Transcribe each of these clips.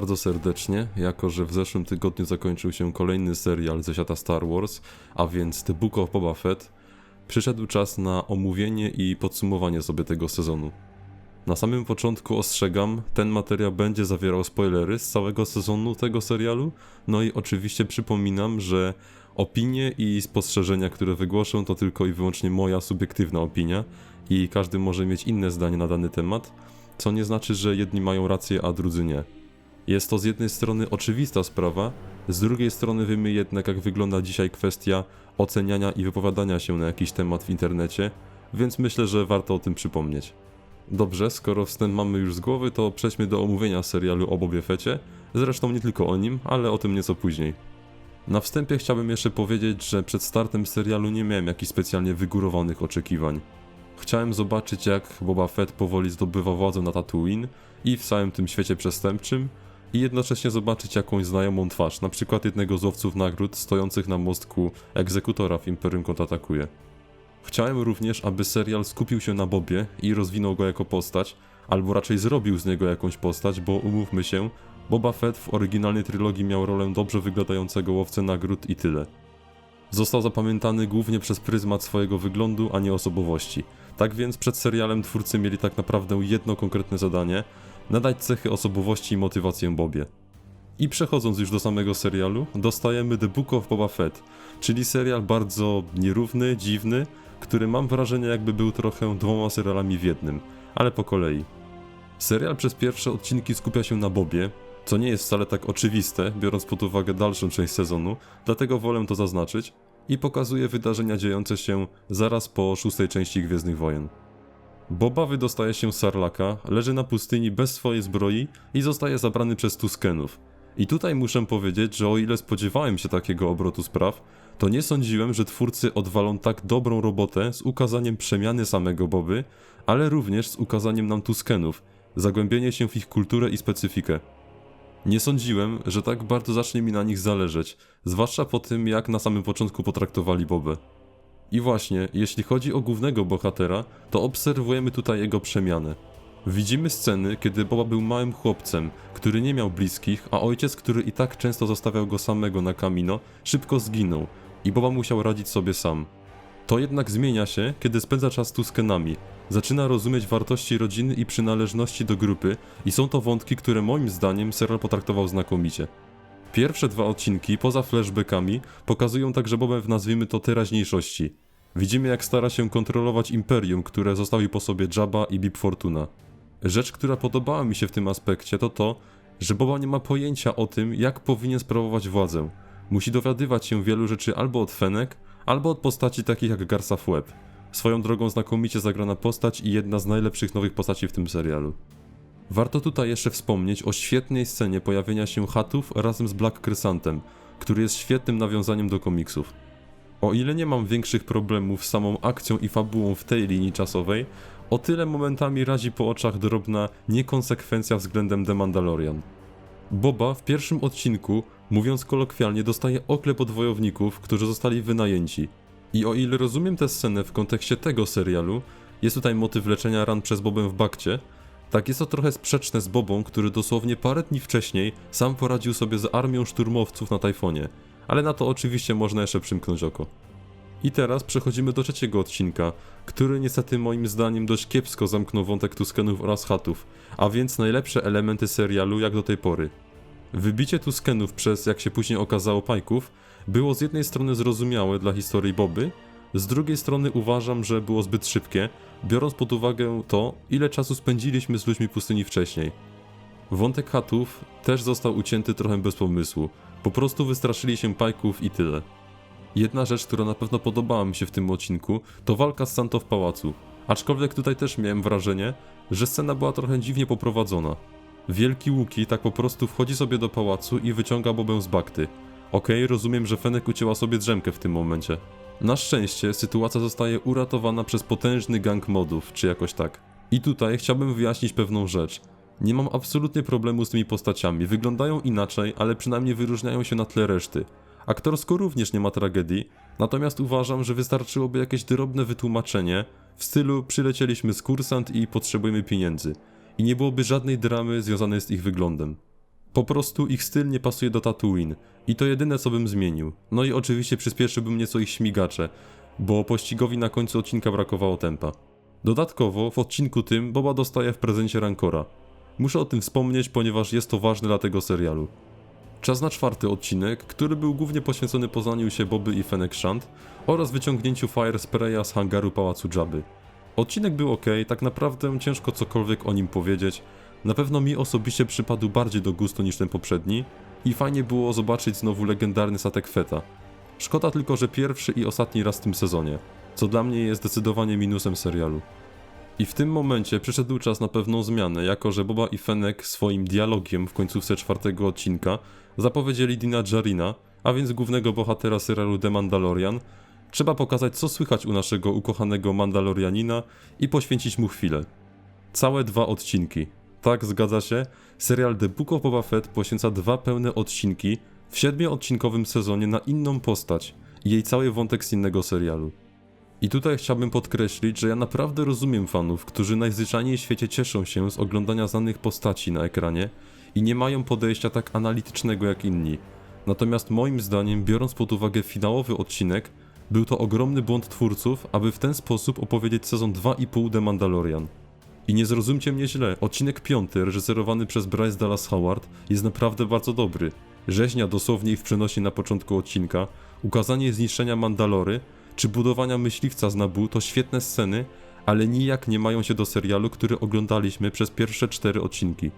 bardzo serdecznie, jako że w zeszłym tygodniu zakończył się kolejny serial ze świata Star Wars, a więc The Book of Boba Fett. Przyszedł czas na omówienie i podsumowanie sobie tego sezonu. Na samym początku ostrzegam, ten materiał będzie zawierał spoilery z całego sezonu tego serialu, no i oczywiście przypominam, że opinie i spostrzeżenia, które wygłoszę, to tylko i wyłącznie moja subiektywna opinia i każdy może mieć inne zdanie na dany temat, co nie znaczy, że jedni mają rację, a drudzy nie. Jest to z jednej strony oczywista sprawa, z drugiej strony wiemy jednak, jak wygląda dzisiaj kwestia oceniania i wypowiadania się na jakiś temat w internecie, więc myślę, że warto o tym przypomnieć. Dobrze, skoro wstęp mamy już z głowy, to przejdźmy do omówienia serialu o Bobie Fecie, zresztą nie tylko o nim, ale o tym nieco później. Na wstępie chciałbym jeszcze powiedzieć, że przed startem serialu nie miałem jakichś specjalnie wygórowanych oczekiwań. Chciałem zobaczyć jak Boba Fett powoli zdobywa władzę na Tatooine i w całym tym świecie przestępczym i jednocześnie zobaczyć jakąś znajomą twarz, na przykład jednego z łowców nagród stojących na mostku egzekutora w Imperium kontratakuje. Chciałem również, aby serial skupił się na Bobie i rozwinął go jako postać, albo raczej zrobił z niego jakąś postać, bo umówmy się, Boba Fett w oryginalnej trylogii miał rolę dobrze wyglądającego łowcy nagród i tyle. Został zapamiętany głównie przez pryzmat swojego wyglądu, a nie osobowości. Tak więc przed serialem twórcy mieli tak naprawdę jedno konkretne zadanie nadać cechy osobowości i motywację Bobie. I przechodząc już do samego serialu, dostajemy The Book of Boba Fett, czyli serial bardzo nierówny, dziwny, który mam wrażenie jakby był trochę dwoma serialami w jednym, ale po kolei. Serial przez pierwsze odcinki skupia się na Bobie, co nie jest wcale tak oczywiste, biorąc pod uwagę dalszą część sezonu, dlatego wolę to zaznaczyć, i pokazuje wydarzenia dziejące się zaraz po szóstej części Gwiezdnych Wojen. Boba wydostaje się z Sarlaka, leży na pustyni bez swojej zbroi i zostaje zabrany przez Tuskenów. I tutaj muszę powiedzieć, że o ile spodziewałem się takiego obrotu spraw, to nie sądziłem, że twórcy odwalą tak dobrą robotę z ukazaniem przemiany samego Boby, ale również z ukazaniem nam Tuskenów, zagłębienie się w ich kulturę i specyfikę. Nie sądziłem, że tak bardzo zacznie mi na nich zależeć, zwłaszcza po tym, jak na samym początku potraktowali Bobę. I właśnie, jeśli chodzi o głównego bohatera, to obserwujemy tutaj jego przemianę. Widzimy sceny, kiedy Boba był małym chłopcem, który nie miał bliskich, a ojciec, który i tak często zostawiał go samego na kamino, szybko zginął i Boba musiał radzić sobie sam. To jednak zmienia się, kiedy spędza czas z Kenami. Zaczyna rozumieć wartości rodziny i przynależności do grupy i są to wątki, które moim zdaniem serial potraktował znakomicie. Pierwsze dwa odcinki, poza flashbackami, pokazują także Bobę w nazwijmy to teraźniejszości. Widzimy jak stara się kontrolować imperium, które zostawił po sobie Jabba i Bib Fortuna. Rzecz, która podobała mi się w tym aspekcie to to, że Boba nie ma pojęcia o tym, jak powinien sprawować władzę. Musi dowiadywać się wielu rzeczy albo od Fenek, albo od postaci takich jak Garsa Web. Swoją drogą znakomicie zagrana postać i jedna z najlepszych nowych postaci w tym serialu. Warto tutaj jeszcze wspomnieć o świetnej scenie pojawienia się Hatów razem z Black Crysantem, który jest świetnym nawiązaniem do komiksów. O ile nie mam większych problemów z samą akcją i fabułą w tej linii czasowej, o tyle momentami razi po oczach drobna niekonsekwencja względem The Mandalorian. Boba w pierwszym odcinku, mówiąc kolokwialnie, dostaje oklep od wojowników, którzy zostali wynajęci. I o ile rozumiem tę scenę w kontekście tego serialu, jest tutaj motyw leczenia ran przez Bobę w bakcie, tak jest to trochę sprzeczne z Bobą, który dosłownie parę dni wcześniej sam poradził sobie z armią szturmowców na Tajfonie, ale na to oczywiście można jeszcze przymknąć oko. I teraz przechodzimy do trzeciego odcinka, który niestety moim zdaniem dość kiepsko zamknął wątek Tuskenów oraz Hatów, a więc najlepsze elementy serialu jak do tej pory. Wybicie Tuskenów przez, jak się później okazało, Pajków było z jednej strony zrozumiałe dla historii Boby, z drugiej strony uważam, że było zbyt szybkie, biorąc pod uwagę to, ile czasu spędziliśmy z ludźmi pustyni wcześniej. Wątek Hatów też został ucięty trochę bez pomysłu, po prostu wystraszyli się Pajków i tyle. Jedna rzecz, która na pewno podobała mi się w tym odcinku, to walka z Santo w pałacu. Aczkolwiek tutaj też miałem wrażenie, że scena była trochę dziwnie poprowadzona. Wielki Łuki tak po prostu wchodzi sobie do pałacu i wyciąga Bobę z bakty. Okej, okay, rozumiem, że Fenek ucięła sobie drzemkę w tym momencie. Na szczęście sytuacja zostaje uratowana przez potężny gang modów, czy jakoś tak. I tutaj chciałbym wyjaśnić pewną rzecz. Nie mam absolutnie problemu z tymi postaciami, wyglądają inaczej, ale przynajmniej wyróżniają się na tle reszty. Aktorsko również nie ma tragedii, natomiast uważam, że wystarczyłoby jakieś drobne wytłumaczenie w stylu przylecieliśmy z kursant i potrzebujemy pieniędzy. I nie byłoby żadnej dramy związanej z ich wyglądem. Po prostu ich styl nie pasuje do Tatooine i to jedyne co bym zmienił. No i oczywiście przyspieszyłbym nieco ich śmigacze, bo pościgowi na końcu odcinka brakowało tempa. Dodatkowo w odcinku tym Boba dostaje w prezencie Rancora. Muszę o tym wspomnieć, ponieważ jest to ważne dla tego serialu. Czas na czwarty odcinek, który był głównie poświęcony poznaniu się Boby i Fennec Shand oraz wyciągnięciu Fire Spraya z hangaru pałacu Jabby. Odcinek był ok, tak naprawdę ciężko cokolwiek o nim powiedzieć. Na pewno mi osobiście przypadł bardziej do gustu niż ten poprzedni i fajnie było zobaczyć znowu legendarny statek Feta. Szkoda tylko, że pierwszy i ostatni raz w tym sezonie, co dla mnie jest zdecydowanie minusem serialu. I w tym momencie przyszedł czas na pewną zmianę, jako że Boba i Fennec swoim dialogiem w końcówce czwartego odcinka zapowiedzieli Dina Jarina, a więc głównego bohatera serialu The Mandalorian. Trzeba pokazać co słychać u naszego ukochanego Mandalorianina i poświęcić mu chwilę. Całe dwa odcinki. Tak, zgadza się. Serial The Book of Boba Fett poświęca dwa pełne odcinki w siedmioodcinkowym sezonie na inną postać i jej cały wątek z innego serialu. I tutaj chciałbym podkreślić, że ja naprawdę rozumiem fanów, którzy najzwyczajniej w świecie cieszą się z oglądania znanych postaci na ekranie i nie mają podejścia tak analitycznego jak inni. Natomiast moim zdaniem, biorąc pod uwagę finałowy odcinek, był to ogromny błąd twórców, aby w ten sposób opowiedzieć sezon 2,5 The Mandalorian. I nie zrozumcie mnie źle, odcinek piąty, reżyserowany przez Bryce Dallas Howard, jest naprawdę bardzo dobry. Rzeźnia dosłownie ich w przenosi na początku odcinka, ukazanie zniszczenia Mandalory, czy budowania myśliwca z Nabu to świetne sceny, ale nijak nie mają się do serialu, który oglądaliśmy przez pierwsze cztery odcinki.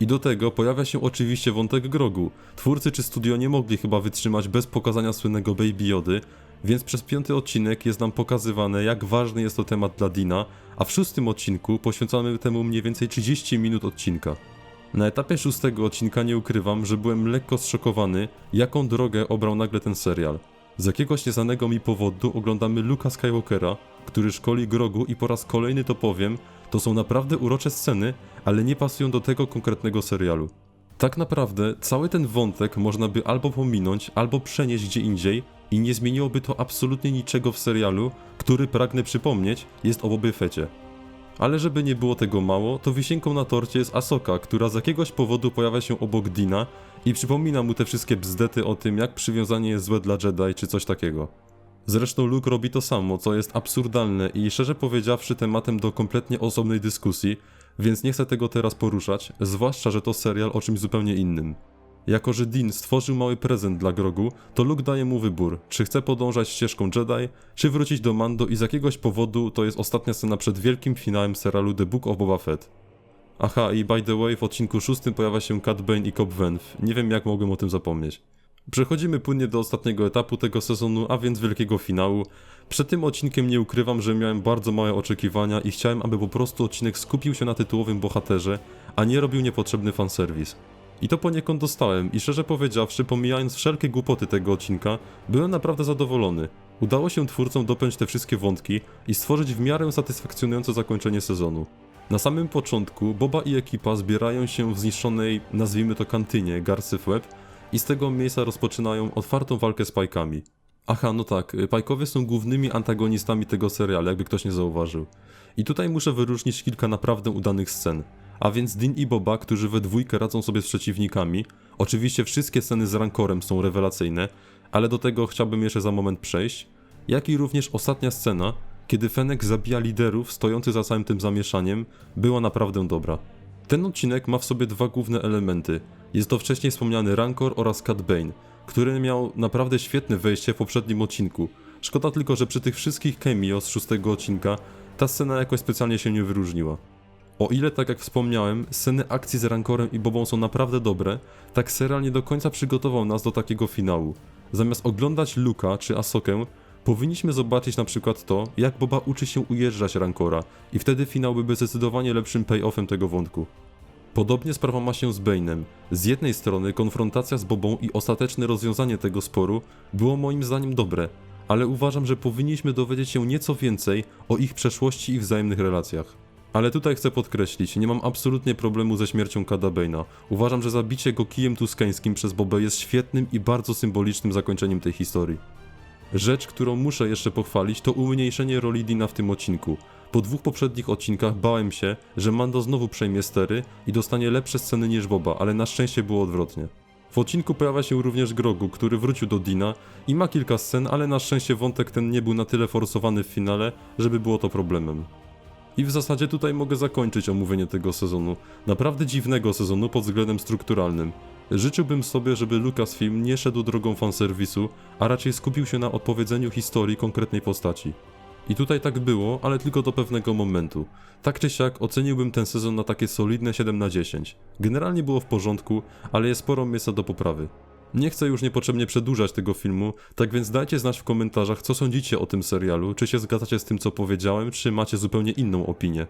I do tego pojawia się oczywiście wątek Grogu. Twórcy czy studio nie mogli chyba wytrzymać bez pokazania słynnego Baby Jody, więc przez piąty odcinek jest nam pokazywane, jak ważny jest to temat dla Dina, a w szóstym odcinku poświęcamy temu mniej więcej 30 minut odcinka. Na etapie szóstego odcinka nie ukrywam, że byłem lekko zszokowany, jaką drogę obrał nagle ten serial. Z jakiegoś nieznanego mi powodu oglądamy Luka Skywalkera, który szkoli Grogu i po raz kolejny to powiem, to są naprawdę urocze sceny, ale nie pasują do tego konkretnego serialu. Tak naprawdę cały ten wątek można by albo pominąć, albo przenieść gdzie indziej i nie zmieniłoby to absolutnie niczego w serialu, który pragnę przypomnieć jest o Boba Fecie. Ale żeby nie było tego mało, to wisienką na torcie jest Asoka, która z jakiegoś powodu pojawia się obok Dina i przypomina mu te wszystkie bzdety o tym, jak przywiązanie jest złe dla Jedi czy coś takiego. Zresztą Luke robi to samo, co jest absurdalne i szczerze powiedziawszy tematem do kompletnie osobnej dyskusji, więc nie chcę tego teraz poruszać, zwłaszcza, że to serial o czymś zupełnie innym. Jako, że Dean stworzył mały prezent dla Grogu, to Luke daje mu wybór, czy chce podążać ścieżką Jedi, czy wrócić do Mando i z jakiegoś powodu to jest ostatnia scena przed wielkim finałem serialu The Book of Boba Fett. Aha, i by the way, w odcinku szóstym pojawia się Cat Bane i Cobb Vanth. Nie wiem jak mogłem o tym zapomnieć. Przechodzimy płynnie do ostatniego etapu tego sezonu, a więc wielkiego finału. Przed tym odcinkiem nie ukrywam, że miałem bardzo małe oczekiwania i chciałem, aby po prostu odcinek skupił się na tytułowym bohaterze, a nie robił niepotrzebny fanserwis. I to poniekąd dostałem i szczerze powiedziawszy, pomijając wszelkie głupoty tego odcinka, byłem naprawdę zadowolony. Udało się twórcom dopiąć te wszystkie wątki i stworzyć w miarę satysfakcjonujące zakończenie sezonu. Na samym początku Boba i ekipa zbierają się w zniszczonej, nazwijmy to kantynie, Garsyf Web i z tego miejsca rozpoczynają otwartą walkę z Pajkami. Aha, no tak, Pajkowie są głównymi antagonistami tego serialu, jakby ktoś nie zauważył. I tutaj muszę wyróżnić kilka naprawdę udanych scen. A więc Dean i Boba, którzy we dwójkę radzą sobie z przeciwnikami. Oczywiście wszystkie sceny z Rankorem są rewelacyjne, ale do tego chciałbym jeszcze za moment przejść. Jak i również ostatnia scena, kiedy Fennec zabija liderów stojących za całym tym zamieszaniem, była naprawdę dobra. Ten odcinek ma w sobie dwa główne elementy. Jest to wcześniej wspomniany Rancor oraz Cat Bane, który miał naprawdę świetne wejście w poprzednim odcinku. Szkoda tylko, że przy tych wszystkich cameo z szóstego odcinka ta scena jakoś specjalnie się nie wyróżniła. O ile, tak jak wspomniałem, sceny akcji z Rankorem i Bobą są naprawdę dobre, tak serial nie do końca przygotował nas do takiego finału. Zamiast oglądać Luka czy Asokę, powinniśmy zobaczyć na przykład to, jak Boba uczy się ujeżdżać Rancora i wtedy finał byłby zdecydowanie lepszym payoffem tego wątku. Podobnie sprawa ma się z Bane'em. Z jednej strony konfrontacja z Bobą i ostateczne rozwiązanie tego sporu było moim zdaniem dobre, ale uważam, że powinniśmy dowiedzieć się nieco więcej o ich przeszłości i wzajemnych relacjach. Ale tutaj chcę podkreślić, nie mam absolutnie problemu ze śmiercią Kada Bane'a. Uważam, że zabicie go kijem tuskańskim przez Bobę jest świetnym i bardzo symbolicznym zakończeniem tej historii. Rzecz, którą muszę jeszcze pochwalić, to umniejszenie roli Dina w tym odcinku. Po dwóch poprzednich odcinkach bałem się, że Mando znowu przejmie stery i dostanie lepsze sceny niż Boba, ale na szczęście było odwrotnie. W odcinku pojawia się również Grogu, który wrócił do Dina i ma kilka scen, ale na szczęście wątek ten nie był na tyle forsowany w finale, żeby było to problemem. I w zasadzie tutaj mogę zakończyć omówienie tego sezonu. Naprawdę dziwnego sezonu pod względem strukturalnym. Życzyłbym sobie, żeby Lucasfilm nie szedł drogą fanserwisu, a raczej skupił się na odpowiedzeniu historii konkretnej postaci. I tutaj tak było, ale tylko do pewnego momentu. Tak czy siak oceniłbym ten sezon na takie solidne 7 na 10. Generalnie było w porządku, ale jest sporo miejsca do poprawy. Nie chcę już niepotrzebnie przedłużać tego filmu, tak więc dajcie znać w komentarzach, co sądzicie o tym serialu, czy się zgadzacie z tym, co powiedziałem, czy macie zupełnie inną opinię.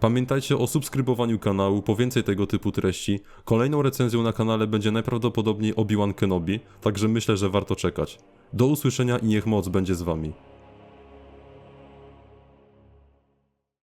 Pamiętajcie o subskrybowaniu kanału po więcej tego typu treści. Kolejną recenzją na kanale będzie najprawdopodobniej Obi-Wan Kenobi, także myślę, że warto czekać. Do usłyszenia i niech moc będzie z wami.